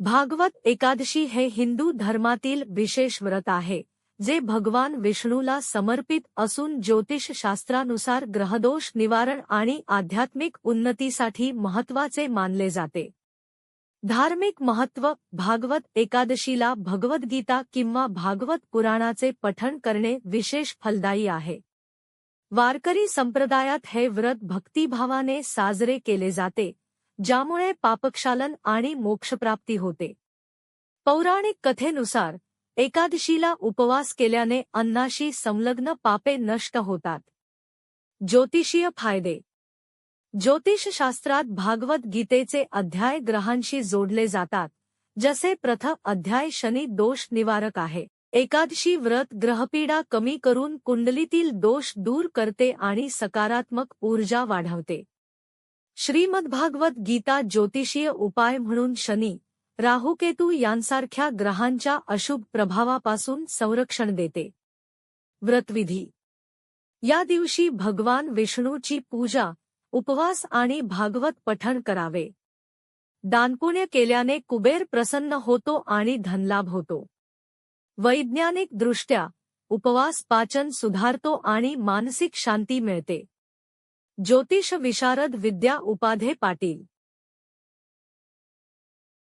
भागवत एकादशी हे हिंदू धर्मातील विशेष व्रत आहे जे भगवान विष्णूला समर्पित असून ज्योतिषशास्त्रानुसार ग्रहदोष निवारण आणि आध्यात्मिक उन्नतीसाठी महत्त्वाचे मानले जाते. धार्मिक महत्त्व भागवत एकादशीला भगवद्गीता किंवा भागवत पुराणाचे पठण करणे विशेष फलदायी आहे. वारकरी संप्रदायात हे व्रत भक्तिभावाने साजरे केले जाते ज्यामुळे पापक्षालन आणि मोक्षप्राप्ती होते. पौराणिक कथेनुसार एकादशीला उपवास केल्याने अन्नाशी संलग्न पापे नष्ट होतात. ज्योतिषीय फायदे. ज्योतिषशास्त्रात भागवत गीतेचे अध्याय ग्रहांशी जोडले जातात जसे प्रथम अध्याय शनी दोष निवारक आहे. एकादशी व्रत ग्रहपीडा कमी करून कुंडलीतील दोष दूर करते आणि सकारात्मक ऊर्जा वाढवते. श्रीमद्भागवत गीता ज्योतिषीय उपाय म्हणून शनी राहुकेतू यांसारख्या ग्रहांच्या अशुभ प्रभावापासून संरक्षण देते. व्रतविधी. या दिवशी भगवान विष्णूची पूजा उपवास आणि भागवत पठण करावे. दानपुण्य केल्याने कुबेर प्रसन्न होतो आणि धनलाभ होतो. वैज्ञानिक दृष्ट्या उपवास पाचन सुधारतो आणि मानसिक शांती मिळते. ज्योतिष विशारद विद्या उपाधे पाटील.